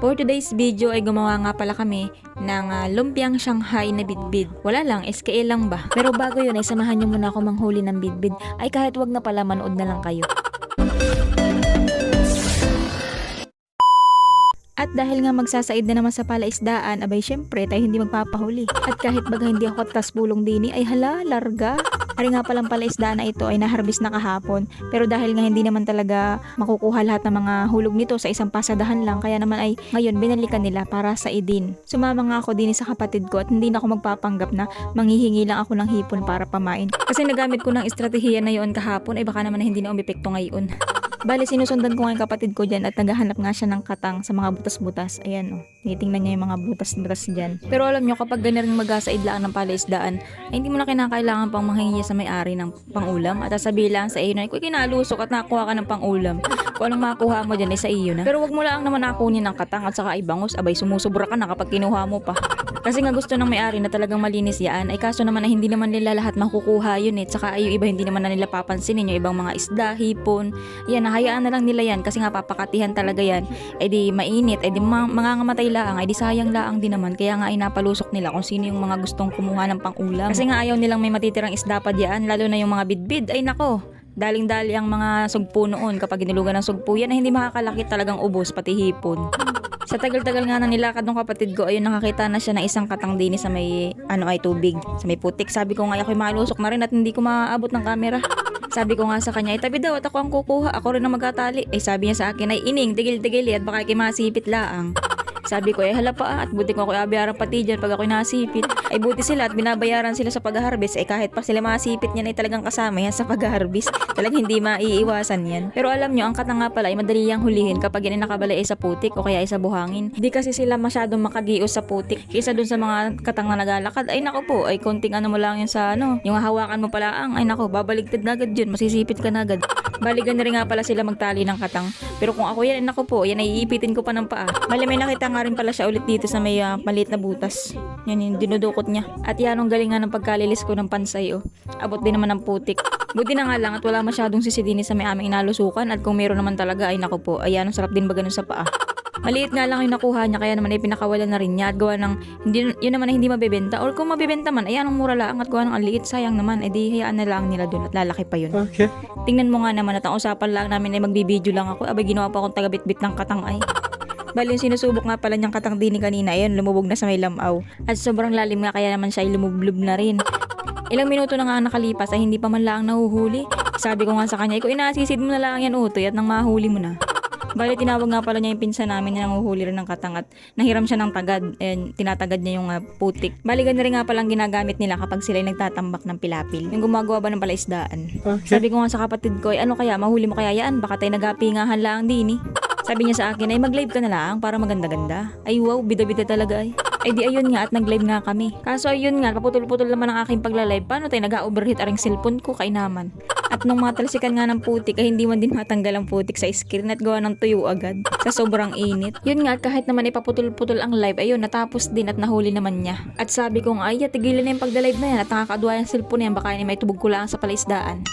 For today's video ay gumawa nga pala kami ng ah, lumpiang Shanghai na bidbid. Wala lang, SKL lang ba? Pero bago yun ay samahan nyo muna ako manghuli ng bidbid. Ay kahit wag na pala, manood na lang kayo. At dahil nga magsasaid na naman sa palaisdaan, abay syempre tayo hindi magpapahuli. At kahit baga hindi ako tas bulong dini, ay hala, larga. Ari nga palang palaisdaan na ito ay naharbis na kahapon. Pero dahil nga hindi naman talaga makukuha lahat ng mga hulog nito sa isang pasadahan lang, kaya naman ay ngayon binalikan nila para sa idin. Sumama nga ako din sa kapatid ko at hindi na ako magpapanggap na manghihingi lang ako ng hipon para pamain. Kasi nagamit ko ng estratehiya na yon kahapon ay baka naman na hindi na umepekto ngayon. Bali, sinusundan ko nga yung kapatid ko dyan at naghahanap nga siya ng katang sa mga butas-butas. Ayan, oh. Tinitingnan niya yung mga butas-butas dyan. Pero alam nyo, kapag ganun magasaid lang ng palaisdaan, ay hindi mo na kinakailangan pang manghingi sa may-ari ng pangulam at sasabihin lang sa iyo na, kung kinalusok at nakuha ka ng pangulam, kung anong makuha mo dyan ay sa iyo na. Pero wag mo lang naman nakunin ng katang at saka ibangos, abay sumusubra ka na kapag kinuha mo pa. Kasi nga gusto ng may-ari na talagang malinis yan, ay kaso naman na hindi naman nila lahat makukuha yun eh. Tsaka yung iba hindi naman na nila papansinin yung ibang mga isda, hipon. Yan, nahayaan na lang nila yan kasi nga papakatihan talaga yan. Eh di mainit, eh di ma- mangangamatay laang, eh di sayang laang din naman. Kaya nga ay napalusok nila kung sino yung mga gustong kumuha ng pangulam. Kasi nga ayaw nilang may matitirang isda pa diyan, lalo na yung mga bidbid. Ay nako, daling-dali ang mga sugpo noon kapag ginulugan ng sugpo yan ay hindi makakalaki talagang ubos pati hipon. Sa tagal-tagal nga na nilakad ng kapatid ko, ayun nakakita na siya ng isang katang dini sa may ano ay tubig, sa may putik. Sabi ko nga ako'y malusok na rin at hindi ko maaabot ng camera. Sabi ko nga sa kanya, itabi daw at ako ang kukuha, ako rin ang magtatali. Eh sabi niya sa akin ay ining, tigil-tigil at baka kay masipit laang. Sabi ko, eh hala pa at buti ko ako abayaran pati dyan pag ako'y nasipit. Ay buti sila at binabayaran sila sa pag-harvest. Eh kahit pa sila masipit niyan ay talagang kasama yan sa pag-harvest. Talagang hindi maiiwasan yan. Pero alam nyo, ang katang nga pala ay madali yang hulihin kapag yan ay sa putik o kaya ay sa buhangin. Hindi kasi sila masyadong makagios sa putik. Kaysa dun sa mga katang na nagalakad, ay nako po, ay konting ano mo lang yan sa ano, yung hawakan mo pala ang, ay nako, babaligtad na agad yun, masisipit ka na agad. Baligan na rin nga pala sila magtali ng katang. Pero kung ako yan, nako po, yan iipitin ko pa ng paa. Mali may nakita nga rin pala siya ulit dito sa may ah, maliit na butas. Yan yung dinudukot niya. At yan ang galing nga ng pagkalilis ko ng pansay oh. Abot din naman ng putik. Buti na nga lang at wala masyadong sisidini sa may aming inalusukan at kung meron naman talaga ay nako po, ayan ang sarap din ba ganun sa paa. Maliit nga lang yung nakuha niya kaya naman ay pinakawalan na rin niya at gawa ng hindi, yun naman ay hindi mabebenta or kung mabebenta man ayan ang mura lang at gawa ng ang liit sayang naman edi hayaan na lang nila doon at lalaki pa yun. Okay. Tingnan mo nga naman at ang usapan lang namin ay magbibideo lang ako. Abay ginawa pa akong tagabitbit ng katang ay. Bali yung sinusubok nga pala niyang katang dini kanina, ayun, lumubog na sa may lamaw. At sobrang lalim nga kaya naman siya ay lumublob na rin. Ilang minuto na nga ang nakalipas ay hindi pa man lang nahuhuli. Sabi ko nga sa kanya, ikaw inaasisid mo na lang yan utoy at nang mahuli mo na. Bali, tinawag nga pala niya yung pinsan namin na nanguhuli rin ng katang at nahiram siya ng tagad. And tinatagad niya yung ah, putik. Bali, ganun rin nga palang ginagamit nila kapag sila nagtatambak ng pilapil. Yung gumagawa ba ng palaisdaan. Okay. Sabi ko nga sa kapatid ko, "Ay, ano kaya, mahuli mo kaya yan? Baka tayo nagapingahan lang din eh. Sabi niya sa akin, ay mag-live ka na lang para maganda-ganda. Ay wow, bida-bida talaga ay. Ay di ayun nga at nag-live nga kami. Kaso ayun nga, paputol-putol naman ang aking pagla-live. Paano tayo nag-overheat aring cellphone ko kainaman? At nung matalsikan nga ng putik, ay hindi man din matanggal ang putik sa screen at gawa ng tuyo agad. Sa sobrang init. Yun nga, kahit naman ipaputol-putol ang live, ayun, natapos din at nahuli naman niya. At sabi ko ay, tigilan na yung pagda-live na yan at nakakadwa yung cellphone na yan, baka ay may tubog ko lang sa palaisdaan.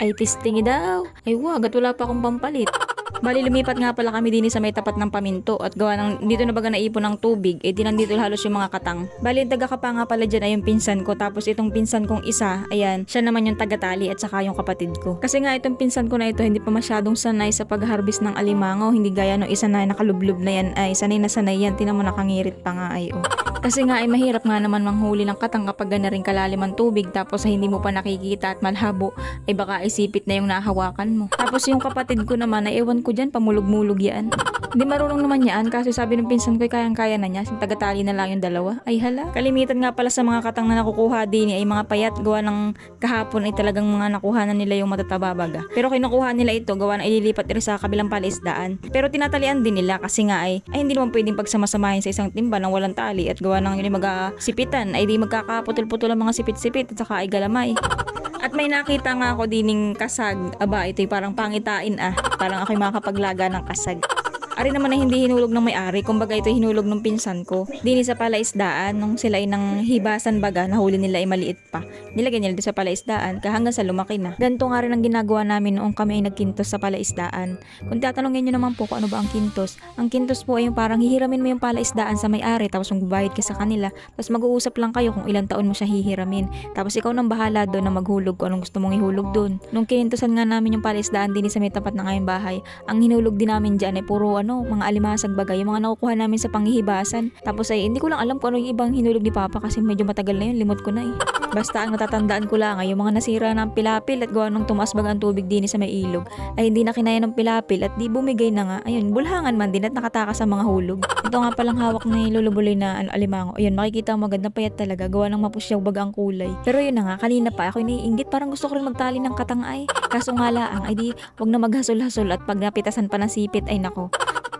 Ay, testing daw. Ay, wag, at wala pa akong pampalit. Bali, lumipat nga pala kami din sa may tapat ng paminto at gawa ng dito na baga naipon ng tubig, eh di nandito halos yung mga katang. Bali, taga-kapa nga pala dyan ay yung pinsan ko, tapos itong pinsan kong isa, ayan, siya naman yung taga-tali at saka yung kapatid ko. Kasi nga itong pinsan ko na ito, hindi pa masyadong sanay sa pag-harvest ng alimango, hindi gaya no isa na nakalublob na yan, ay sanay na sanay yan, tinan mo nakangirit pa nga ay oh. Kasi nga ay mahirap nga naman manghuli ng katang kapag gana rin kalalim ang tubig tapos ay hindi mo pa nakikita at malhabo ay baka isipit na yung nahawakan mo. Tapos yung kapatid ko naman ay ewan ko dyan pamulog-mulog yan. Hindi marunong naman yan kasi sabi ng pinsan ko ay kayang-kaya na niya. Tagatali na lang yung dalawa. Ay hala. Kalimitan nga pala sa mga katang na nakukuha din ay mga payat gawa ng kahapon ay talagang mga nakuha na nila yung matataba baga. Pero kinukuha nila ito gawa na ililipat rin sa kabilang palaisdaan. Pero tinatalian din nila kasi nga ay, ay hindi naman pwedeng pagsamasamahin sa isang timba ng walang tali at gawa ng yun magsipitan ay di magkakaputol-putol ang mga sipit-sipit at saka ay galamay. At may nakita nga ako dining kasag. Aba, ito'y parang pangitain ah. Parang ako'y makakapaglaga ng kasag. Ari naman na hindi hinulog ng may-ari, kumbaga ito hinulog ng pinsan ko. Dini sa palaisdaan, nung sila ay nang hibasan baga, nahuli nila ay maliit pa. Nilagay nila sa palaisdaan, kahanggang sa lumaki na. Ganito nga rin ang ginagawa namin noong kami ay nagkintos sa palaisdaan. Kung tatanungin nyo naman po kung ano ba ang kintos, ang kintos po ay yung parang hihiramin mo yung palaisdaan sa may-ari, tapos magbabayad ka sa kanila, tapos mag-uusap lang kayo kung ilang taon mo siya hihiramin. Tapos ikaw nang bahala doon na maghulog kung anong gusto mong ihulog doon. Nung kinintosan nga namin yung palaisdaan din sa may tapat ng aming bahay, ang hinulog din namin dyan ay puro ano, mga alimasag bagay, yung mga nakukuha namin sa panghihibasan. Tapos ay hindi ko lang alam kung ano yung ibang hinulog ni Papa kasi medyo matagal na yun, limot ko na eh. Basta ang natatandaan ko lang ay yung mga nasira ng pilapil at gawa nung tumaas baga ang tubig din sa may ilog ay hindi na kinaya ng pilapil at di bumigay na nga. Ayun, bulhangan man din at nakatakas sa mga hulog. Ito nga palang hawak ni lulubuloy na ano, alimango. Ayun, makikita mo agad payat talaga. Gawa ng mapusyaw baga ang kulay. Pero yun na nga, kanina pa ako naiinggit parang gusto ko rin magtali ng katangay. Kaso nga laang, ay di wag na maghasol-hasol at pag napitasan pa ng sipit ay nako.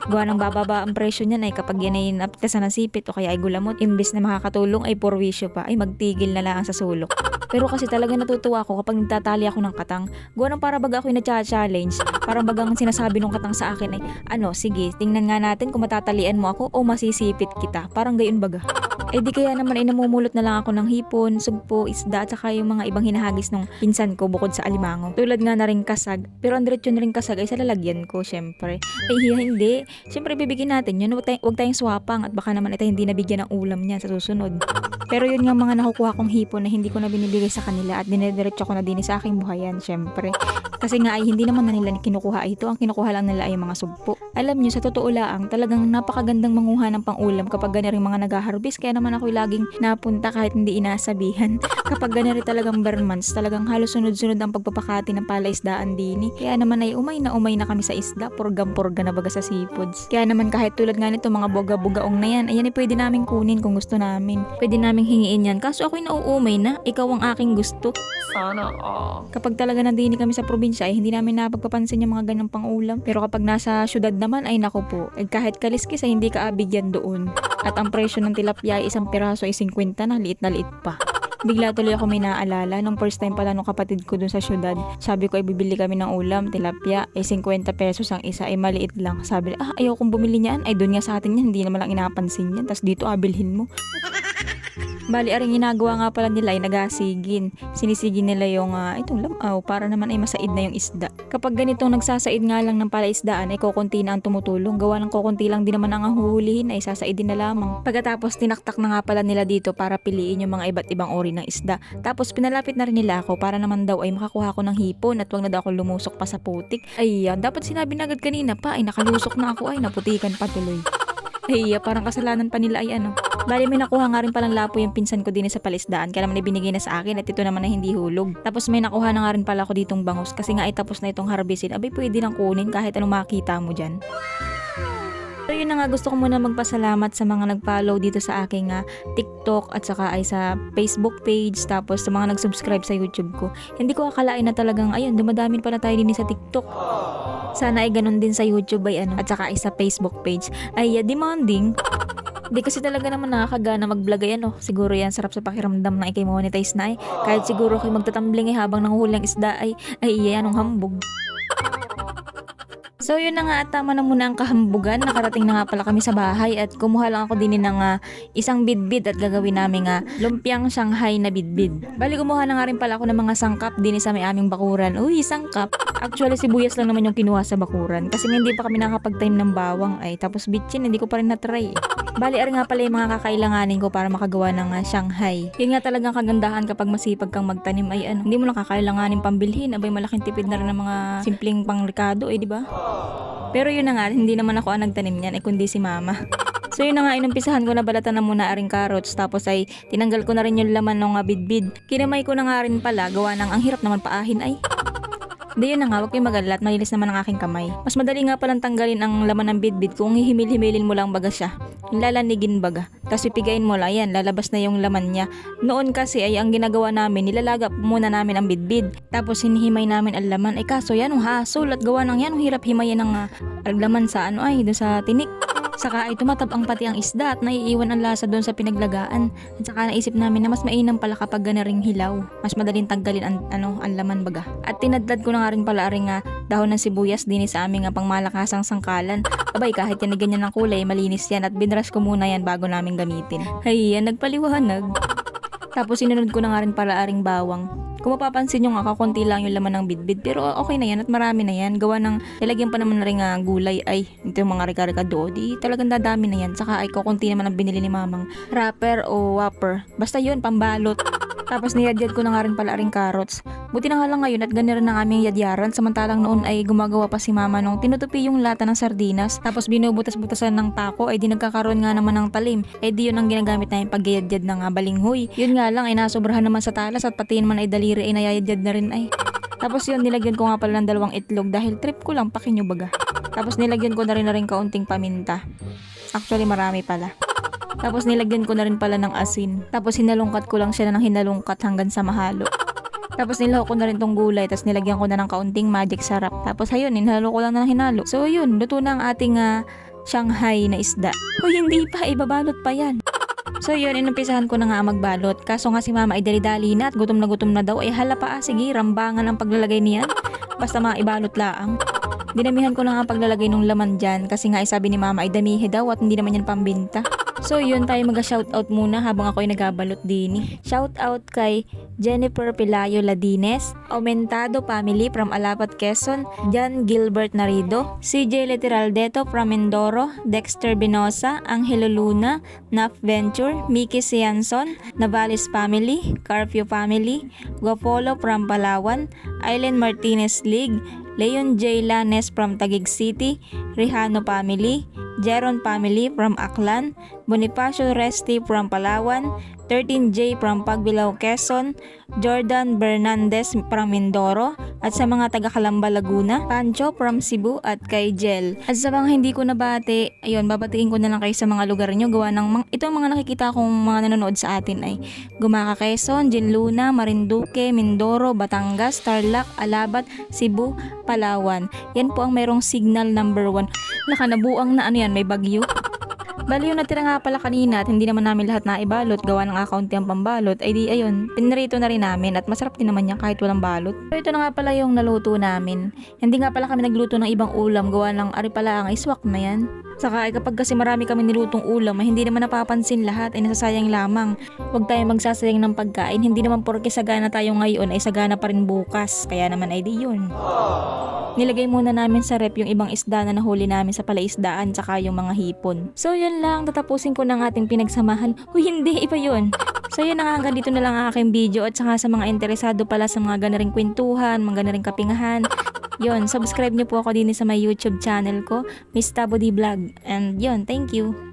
Gawa ng bababa ang presyo niyan ay kapag yan ay napitasan ng sipit o kaya ay gulamot, imbes na makakatulong ay porwisyo pa, ay magtigil na lang sa sulok. Pero kasi talaga natutuwa ako kapag nagtatali ako ng katang. Gawa ng para baga ako yung challenge Parang bagang sinasabi ng katang sa akin ay, ano, sige, tingnan nga natin kung matatalian mo ako o masisipit kita. Parang gayon baga. Eh di kaya naman ay namumulot na lang ako ng hipon, sugpo, isda, at saka yung mga ibang hinahagis ng pinsan ko bukod sa alimango. Tulad nga na rin kasag. Pero ang diretso na rin kasag ay sa lalagyan ko, syempre. Hiya, hindi. Syempre bibigyan natin yun. Huwag, tay- huwag tayong swapang at baka naman ito hindi nabigyan ng ulam niya sa susunod. Pero yun nga mga nakukuha kong hipon na hindi ko na binibigay sa kanila at dinediretso ko na din sa aking buhayan, syempre. Kasi nga ay hindi naman na nila kinukuha ito. Ang kinukuha lang nila ay mga sugpo. Alam nyo, sa totoo lang, talagang napakagandang manguha ng pangulam kapag ganyan rin mga nag-harvest. Kaya naman ako laging napunta kahit hindi inasabihan. kapag ganyan rin talagang bare months, talagang halos sunod-sunod ang pagpapakati ng palaisdaan din. Kaya naman ay umay na umay na kami sa isda. Purgam-purga na baga sa seafoods. Kaya naman kahit tulad nga nito mga boga-bugaong na yan, ayan ay pwede namin kunin kung gusto namin. Pwede namin hingiin yan. Kaso ako'y nauumay na, ikaw ang aking gusto. Sana all. Kapag talaga nandini kami sa probinsya, ay hindi namin napagpapansin yung mga ganang pangulam. Pero kapag nasa syudad naman, ay nako po. Eh, kahit kaliskis ay hindi ka abigyan doon. At ang presyo ng tilapia ay isang piraso ay 50 na, liit na liit pa. Bigla tuloy ako may naalala nung first time pala nung kapatid ko dun sa syudad. Sabi ko ay bibili kami ng ulam, tilapia, ay 50 pesos ang isa, ay maliit lang. Sabi ah ayaw kong bumili niyan, ay doon nga sa atin yan, hindi naman lang inapansin yan. Tapos dito abilhin mo. Bali, aring ginagawa nga pala nila ay nagasigin. Sinisigin nila yung ah, itong lamaw para naman ay masaid na yung isda. Kapag ganitong nagsasaid nga lang ng palaisdaan ay kukunti na ang tumutulong. Gawa ng kukunti lang din naman ang huhulihin ay sasaidin na lamang. Pagkatapos tinaktak na nga pala nila dito para piliin yung mga iba't ibang ori ng isda. Tapos pinalapit na rin nila ako para naman daw ay makakuha ko ng hipon at wag na daw ako lumusok pa sa putik. Ay, yan. dapat sinabi na agad kanina pa ay nakalusok na ako ay naputikan pa tuloy. Ay, parang kasalanan pa nila ay ano. Bali, may nakuha nga rin palang lapo yung pinsan ko din sa palisdaan. Kaya naman ibinigay na sa akin at ito naman na hindi hulog. Tapos may nakuha na nga rin pala ako ditong bangus kasi nga ay tapos na itong harvestin. Abay, pwede nang kunin kahit anong makita mo dyan. So yun na nga gusto ko muna magpasalamat sa mga nag-follow dito sa aking ah, TikTok at saka ay sa Facebook page tapos sa mga nag-subscribe sa YouTube ko. Hindi ko akalain na talagang ayun dumadamin pa na tayo din sa TikTok. Sana ay ganun din sa YouTube ay ano at saka ay sa Facebook page. Ay ah, demanding. Di kasi talaga naman nakakagana mag-vlog ay ano. Siguro yan sarap sa pakiramdam na ikay monetize na eh. Kahit siguro kayo magtatambling eh habang nanguhuli ang isda ay ay iya anong hambog. So yun na nga at tama na muna ang kahambugan. Nakarating na nga pala kami sa bahay at kumuha lang ako din ng ah, isang bidbid at gagawin namin nga lumpiang Shanghai na bidbid. Bali kumuha na nga rin pala ako ng mga sangkap din sa may aming bakuran. Uy, sangkap. Actually sibuyas lang naman yung kinuha sa bakuran kasi nga hindi pa kami nakapag-time ng bawang ay tapos bitchin hindi ko pa rin na-try. eh. Bali ari nga pala yung mga kakailanganin ko para makagawa ng ah, Shanghai. Yun nga talagang kagandahan kapag masipag kang magtanim ay ano, hindi mo lang kakailanganin pambilhin, abay malaking tipid na rin ng mga simpleng pangrekado eh, di ba? Pero yun na nga, hindi naman ako ang nagtanim niyan, eh kundi si mama. So yun na nga, inumpisahan ko na balatan na muna aring carrots tapos ay tinanggal ko na rin yung laman ng bidbid. Kinamay ko na nga rin pala, gawa ng ang hirap naman paahin ay. Di yun na nga, huwag kayong magalat, malinis naman ang aking kamay. Mas madali nga palang tanggalin ang laman ng bidbid kung hihimil-himilin mo lang baga siya. Lalanigin baga. Tapos pipigain mo lang, yan, lalabas na yung laman niya. Noon kasi ay ang ginagawa namin, nilalaga muna namin ang bidbid. Tapos hinihimay namin ang laman. Ay kaso yan, ang hasol at gawa ng yan, ang hirap himayin ng ah, laman sa ano ay, doon sa tinik. Saka ay tumatabang pati ang isda at naiiwan ang lasa doon sa pinaglagaan. At saka naisip namin na mas mainam pala kapag ganaring hilaw. Mas madaling tanggalin ang, ano, ang laman baga. At tinadlad ko na nga rin pala rin nga dahon ng sibuyas din sa aming nga pangmalakasang sangkalan. Abay, kahit yan ganyan ng kulay, malinis yan at binras ko muna yan bago namin gamitin. Hay, yan, nagpaliwanag. Tapos sinunod ko na nga rin para aring bawang. Kung mapapansin nyo nga, kakunti lang yung laman ng bidbid. Pero okay na yan at marami na yan. Gawa ng nilagyan pa naman na rin nga gulay. Ay, ito yung mga rika-rika do. Di talagang dadami na yan. Saka ay kukunti naman ang binili ni mamang wrapper o whopper. Basta yun, pambalot. Tapos niyadyad ko na nga rin pala aring carrots. Buti na nga lang ngayon at ganyan rin ang aming yadyaran. Samantalang noon ay gumagawa pa si mama nung tinutupi yung lata ng sardinas. Tapos binubutas-butasan ng pako ay di nagkakaroon nga naman ng talim. Eh di yun ang ginagamit namin pagyadyad ng uh, balinghoy. Yun nga lang ay nasobrahan naman sa talas at pati naman ay daliri ay nayayadyad na rin ay. Tapos yun nilagyan ko nga pala ng dalawang itlog dahil trip ko lang pakinyo baga. Tapos nilagyan ko na rin na rin kaunting paminta. Actually marami pala. Tapos nilagyan ko na rin pala ng asin. Tapos hinalungkat ko lang siya ng hinalungkat hanggang sa mahalo. Tapos nilahok ko na rin tong gulay, tapos nilagyan ko na ng kaunting magic sarap. Tapos ayun, hinalo ko lang na ng hinalo. So yun, luto na ang ating ah, Shanghai na isda. Hoy, hindi pa, ibabalot pa yan. So yun, inumpisahan ko na nga magbalot. Kaso nga si mama ay dali-dali na at gutom na gutom na daw. Ay hala pa, ah, sige, rambangan ang paglalagay niyan. Basta mga ibalot laang. Dinamihan ko na nga ang paglalagay ng laman dyan kasi nga ay sabi ni mama ay damihe daw at hindi naman yan pambinta. So yun tayo mag-shoutout muna habang ako ay nagabalot din. Shoutout kay Jennifer Pilayo Ladines, Aumentado Family from Alapat Quezon, John Gilbert Narido, CJ Literaldeto from Mindoro, Dexter Binosa, Angelo Luna, Naf Venture, Mickey Sianson, Navales Family, Carpio Family, Guapolo from Palawan, Aileen Martinez League, Leon J. Lanes from Taguig City, Rihano Family, Jeron Family from Aklan, Bonifacio Resti from Palawan, 13J from Pagbilao, Quezon, Jordan Bernandez from Mindoro, at sa mga taga Calamba, Laguna, Pancho from Cebu at kay Jel. At sa mga hindi ko nabati, ayun, babatiin ko na lang kayo sa mga lugar nyo. Gawa ng, mga, ito ang mga nakikita kong mga nanonood sa atin ay Gumaka, Quezon, Jinluna, Marinduque, Mindoro, Batangas, Tarlac, Alabat, Cebu, Palawan. Yan po ang mayroong signal number 1. Nakanabuang na ano yan, may bagyo. Bali yung natira nga pala kanina at hindi naman namin lahat na ibalot gawa ng account yung pambalot ay di ayun, pinrito na rin namin at masarap din naman yan kahit walang balot. So ito na nga pala yung naluto namin. Hindi nga pala kami nagluto ng ibang ulam gawa ng ari pala ang iswak na yan. Saka ay kapag kasi marami kami nilutong ulam ay hindi naman napapansin lahat ay nasasayang lamang. Huwag tayong magsasayang ng pagkain. Hindi naman porke sagana tayo ngayon ay sagana pa rin bukas. Kaya naman ay di yun. Nilagay muna namin sa rep yung ibang isda na nahuli namin sa palaisdaan tsaka yung mga hipon. So yun lang, tatapusin ko ng ating pinagsamahan. Huy, hindi, iba yun. So yun na nga, hanggang dito na lang ang aking video at saka sa mga interesado pala sa mga ganaring kwentuhan, mga ganaring kapingahan. Yun, subscribe niyo po ako din sa my YouTube channel ko, Miss Tabo D Vlog. And yun, thank you.